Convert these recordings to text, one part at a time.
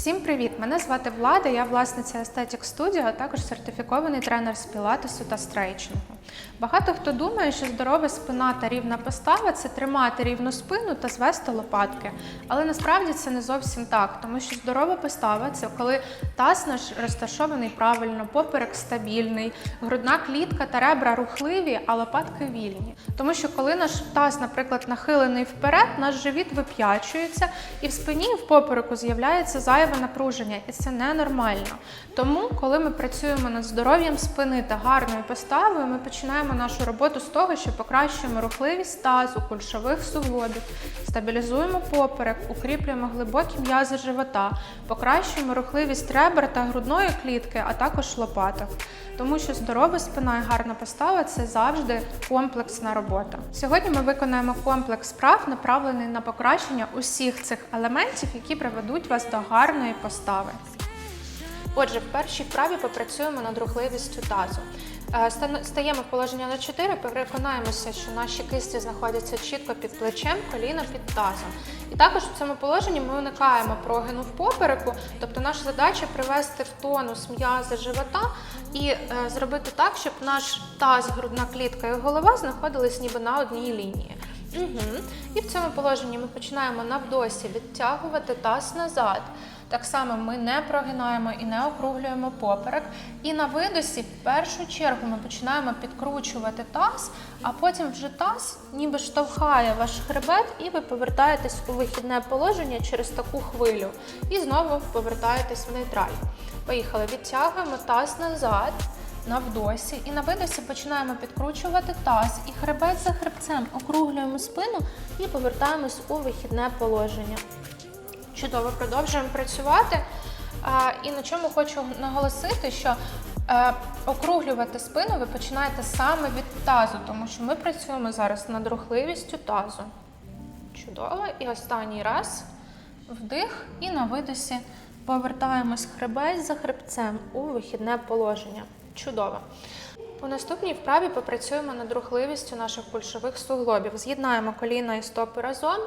Всім привіт! Мене звати Влада, я власниця Aesthetic Studio, а також сертифікований тренер з пілатесу та стрейчингу. Багато хто думає, що здорова спина та рівна постава це тримати рівну спину та звести лопатки. Але насправді це не зовсім так, тому що здорова постава це коли таз наш розташований правильно, поперек стабільний, грудна клітка та ребра рухливі, а лопатки вільні. Тому що коли наш таз, наприклад, нахилений вперед, наш живіт вип'ячується, і в спині, і в попереку з'являється зайве напруження, і це ненормально. Тому, коли ми працюємо над здоров'ям спини та гарною поставою, ми починаємо нашу роботу з того, що покращуємо рухливість тазу, кульшових суглобів, стабілізуємо поперек, укріплюємо глибокі м'язи живота, покращуємо рухливість ребер та грудної клітки, а також лопаток. Тому що здорова спина і гарна постава це завжди комплексна робота. Сьогодні ми виконаємо комплекс справ, направлений на покращення усіх цих елементів, які приведуть вас до гарної постави. Отже, в першій вправі попрацюємо над рухливістю тазу. Стаємо в положення на 4, переконаємося, що наші кисті знаходяться чітко під плечем, коліна під тазом. І також в цьому положенні ми уникаємо прогину в попереку, тобто наша задача привести в тонус м'язи живота і е, зробити так, щоб наш таз, грудна клітка і голова знаходились ніби на одній лінії. Угу. І в цьому положенні ми починаємо навдосі відтягувати таз назад. Так само ми не прогинаємо і не округлюємо поперек. І на видосі, в першу чергу, ми починаємо підкручувати таз, а потім вже таз ніби штовхає ваш хребет, і ви повертаєтесь у вихідне положення через таку хвилю. І знову повертаєтесь в нейтраль. Поїхали, відтягуємо таз назад. Навдосі і на видосі починаємо підкручувати таз і хребет за хребцем округлюємо спину і повертаємось у вихідне положення. Чудово, продовжуємо працювати. І на чому хочу наголосити, що е, округлювати спину ви починаєте саме від тазу, тому що ми працюємо зараз над рухливістю тазу. Чудово. І останній раз вдих, і на видосі повертаємось хребець за хребцем у вихідне положення. Чудово. У наступній вправі попрацюємо над рухливістю наших кульшових суглобів. З'єднаємо коліна і стопи разом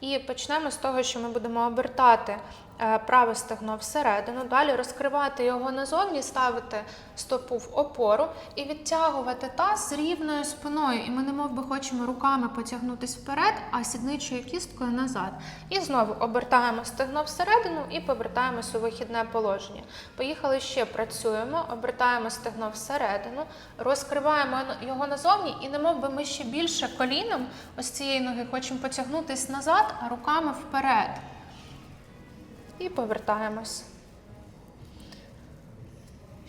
і почнемо з того, що ми будемо обертати праве стегно всередину, далі розкривати його назовні, ставити стопу в опору і відтягувати таз з рівною спиною. І ми не мов би хочемо руками потягнутися вперед, а сідничою кісткою назад. І знову обертаємо стегно всередину і повертаємось у вихідне положення. Поїхали ще працюємо, обертаємо стегно всередину, розкриваємо його назовні, і не мов би ми ще більше коліном ось цієї ноги хочемо потягнутися назад, а руками вперед. І повертаємось.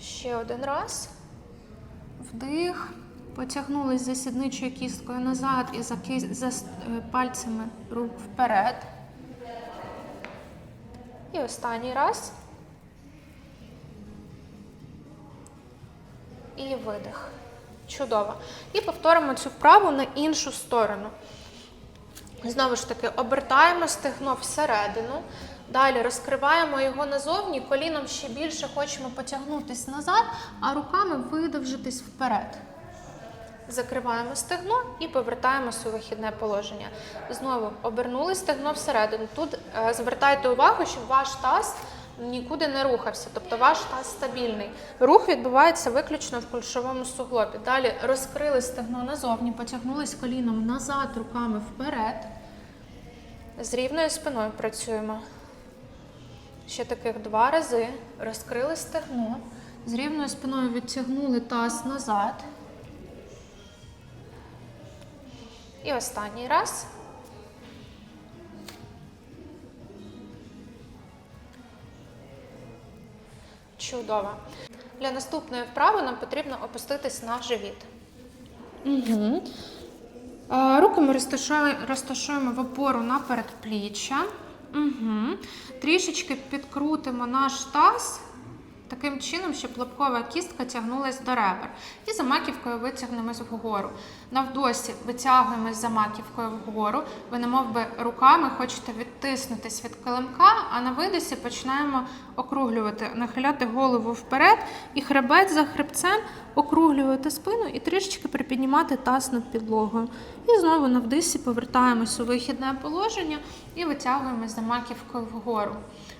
Ще один раз. Вдих. Потягнулись за сідничою кісткою назад і за, за е, пальцями рук вперед. І останній раз. І видих. Чудово. І повторимо цю вправу на іншу сторону. Знову ж таки, обертаємо стегно всередину. Далі розкриваємо його назовні, коліном ще більше хочемо потягнутись назад, а руками видовжитись вперед. Закриваємо стегно і повертаємося у вихідне положення. Знову обернули стегно всередину. Тут е, звертайте увагу, щоб ваш таз нікуди не рухався, тобто ваш таз стабільний. Рух відбувається виключно в кульшовому суглобі. Далі розкрили стегно назовні, потягнулись коліном назад, руками вперед. З рівною спиною працюємо. Ще таких два рази. Розкрили стегно. З рівною спиною відтягнули таз назад. І останній раз. Чудово. Для наступної вправи нам потрібно опуститись на живіт. Угу. Руки ми розташуємо, в опору на передпліччя. Угу. Трішечки підкрутимо наш таз таким чином, щоб лобкова кістка тягнулась до ребер. І за маківкою витягнемось вгору. Навдосі витягуємось за маківкою вгору. Ви немов би руками хочете відтиснутись від килимка, а на видосі починаємо округлювати, нахиляти голову вперед і хребет за хребцем округлювати спину і трішечки припіднімати таз над підлогою. І знову на вдисі повертаємось у вихідне положення і витягуємось за маківкою вгору.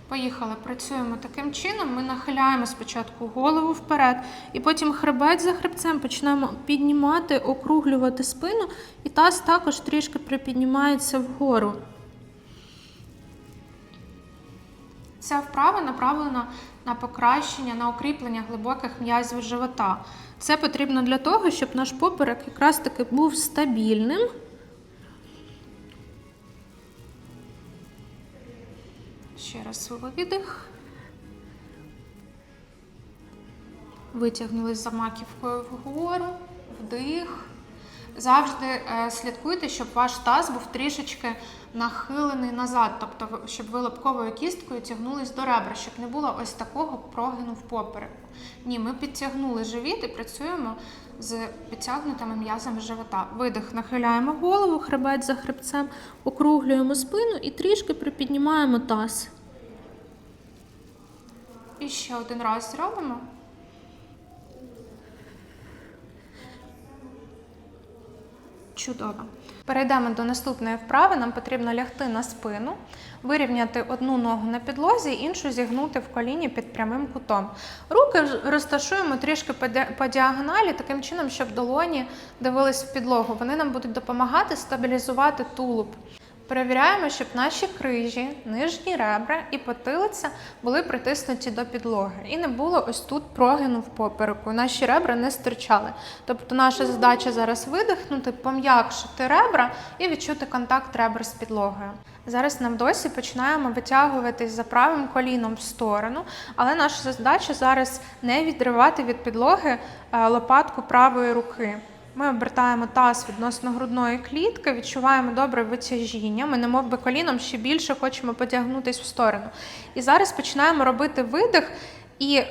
Поїхали, працюємо таким чином. Ми нахиляємо спочатку голову вперед, і потім хребет за хребцем починаємо піднімати, округлювати спину, і таз також трішки припіднімається вгору. Ця вправа направлена на покращення, на укріплення глибоких м'язів живота. Це потрібно для того, щоб наш поперек якраз таки був стабільним. Ще раз видих. Витягнули за маківкою вгору, вдих. Завжди е, слідкуйте, щоб ваш таз був трішечки нахилений назад, тобто щоб ви лобковою кісткою тягнулись до ребра, щоб не було ось такого прогину в попереку. Ні, ми підтягнули живіт і працюємо з підтягнутими м'язами живота. Видих, нахиляємо голову, хребет за хребцем, округлюємо спину і трішки припіднімаємо таз. І ще один раз зробимо. Чудово. Перейдемо до наступної вправи. Нам потрібно лягти на спину, вирівняти одну ногу на підлозі, іншу зігнути в коліні під прямим кутом. Руки розташуємо трішки по діагоналі, таким чином, щоб долоні дивились в підлогу. Вони нам будуть допомагати стабілізувати тулуб. Перевіряємо, щоб наші крижі, нижні ребра і потилиця були притиснуті до підлоги. І не було ось тут прогину в попереку. Наші ребра не стирчали. Тобто наша задача зараз видихнути, пом'якшити ребра і відчути контакт ребер з підлогою. Зараз на вдосі починаємо витягуватись за правим коліном в сторону, але наша задача зараз не відривати від підлоги е, лопатку правої руки. Ми обертаємо таз відносно грудної клітки, відчуваємо добре витяжіння. Ми немов би коліном ще більше хочемо потягнутися в сторону. І зараз починаємо робити видих і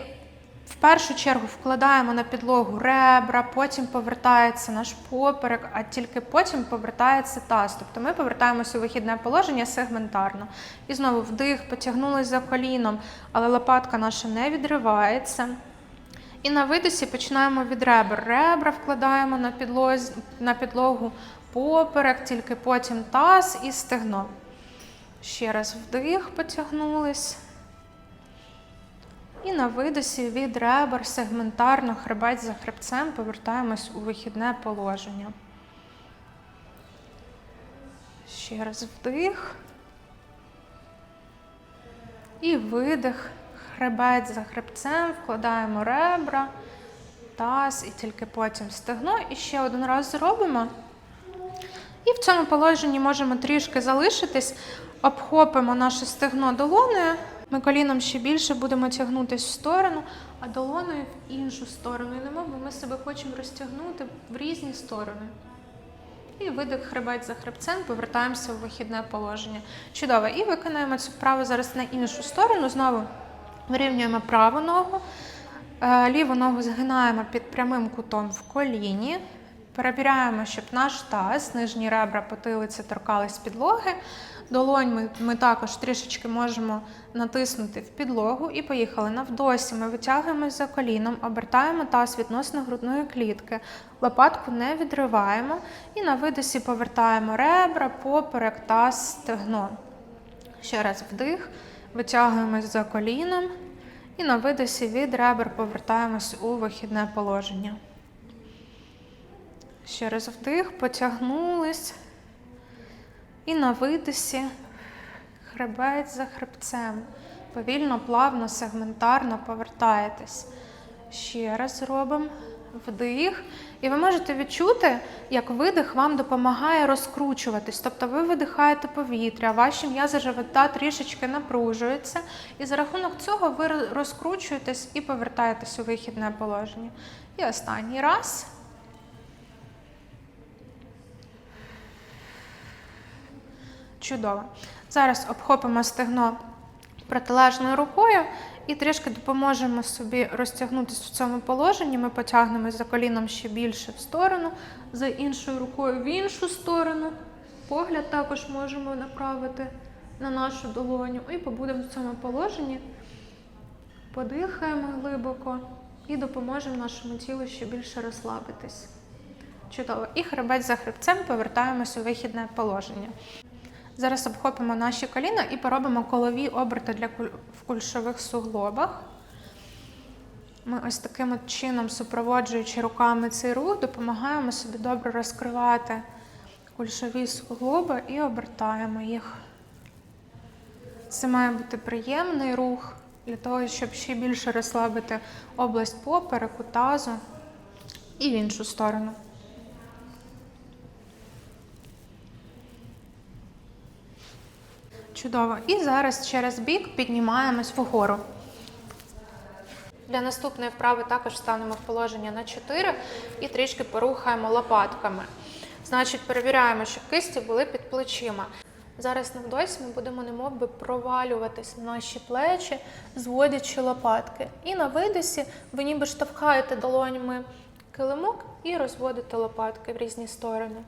в першу чергу вкладаємо на підлогу ребра, потім повертається наш поперек, а тільки потім повертається таз. Тобто ми повертаємося у вихідне положення сегментарно. І знову вдих, потягнулися за коліном, але лопатка наша не відривається. І на видосі починаємо від ребер. Ребра вкладаємо на, підлоз, на підлогу поперек, тільки потім таз і стегно. Ще раз вдих, потягнулись. І на видосі від ребер сегментарно хребець за хребцем повертаємось у вихідне положення. Ще раз вдих. І видих. Хребець за хребцем, вкладаємо ребра, таз і тільки потім стегно. І ще один раз зробимо. І в цьому положенні можемо трішки залишитись, обхопимо наше стегно долоною. Ми коліном ще більше будемо тягнутися в сторону, а долоною в іншу сторону. І немов би ми себе хочемо розтягнути в різні сторони. І видих хребець за хребцем, повертаємося у вихідне положення. Чудово. І виконаємо цю вправу зараз на іншу сторону. Знову вирівнюємо праву ногу, е, ліву ногу згинаємо під прямим кутом в коліні. Перебираємо, щоб наш таз, нижні ребра потилиці торкались підлоги. Долонь ми, ми також трішечки можемо натиснути в підлогу і поїхали на вдосі. Ми витягуємось за коліном, обертаємо таз відносно грудної клітки, лопатку не відриваємо і на видосі повертаємо ребра, поперек, таз, стегно. Ще раз вдих, витягуємось за коліном і на видосі від ребер повертаємось у вихідне положення. Ще раз вдих, потягнулись. І на видосі хребець за хребцем. Повільно, плавно, сегментарно повертаєтесь. Ще раз робимо вдих. І ви можете відчути, як видих вам допомагає розкручуватись. Тобто ви видихаєте повітря, ваші м'язи живота трішечки напружуються, і за рахунок цього ви розкручуєтесь і повертаєтесь у вихідне положення. І останній раз. Чудово. Зараз обхопимо стегно протилежною рукою і трішки допоможемо собі розтягнутися в цьому положенні. Ми потягнемо за коліном ще більше в сторону, за іншою рукою в іншу сторону. Погляд також можемо направити на нашу долоню і побудемо в цьому положенні. Подихаємо глибоко і допоможемо нашому тілу ще більше розслабитись. Чудово. І хребець за хребцем повертаємося у вихідне положення. Зараз обхопимо наші коліна і поробимо колові оберти для куль... в кульшових суглобах. Ми ось таким от чином, супроводжуючи руками цей рух, допомагаємо собі добре розкривати кульшові суглоби і обертаємо їх. Це має бути приємний рух для того, щоб ще більше розслабити область попереку, тазу і в іншу сторону. Чудово. І зараз через бік піднімаємось вгору. Для наступної вправи також станемо в положення на 4 і трішки порухаємо лопатками. Значить, перевіряємо, щоб кисті були під плечима. Зараз на вдосі ми будемо немов би провалюватись в наші плечі, зводячи лопатки. І на видосі ви ніби штовхаєте долонями килимок і розводите лопатки в різні сторони.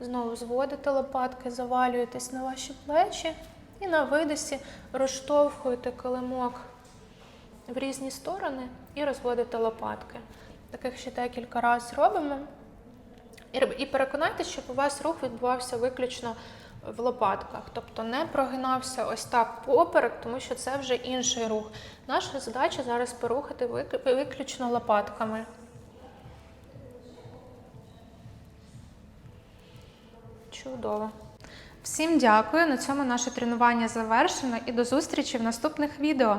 Знову зводите лопатки, завалюєтесь на ваші плечі і на видосі розштовхуєте килимок в різні сторони і розводите лопатки. Таких ще декілька разів робимо. І переконайтеся, щоб у вас рух відбувався виключно в лопатках, тобто не прогинався ось так поперек, тому що це вже інший рух. Наша задача зараз порухати виключно лопатками. Чудово. Всім дякую. На цьому наше тренування завершено і до зустрічі в наступних відео.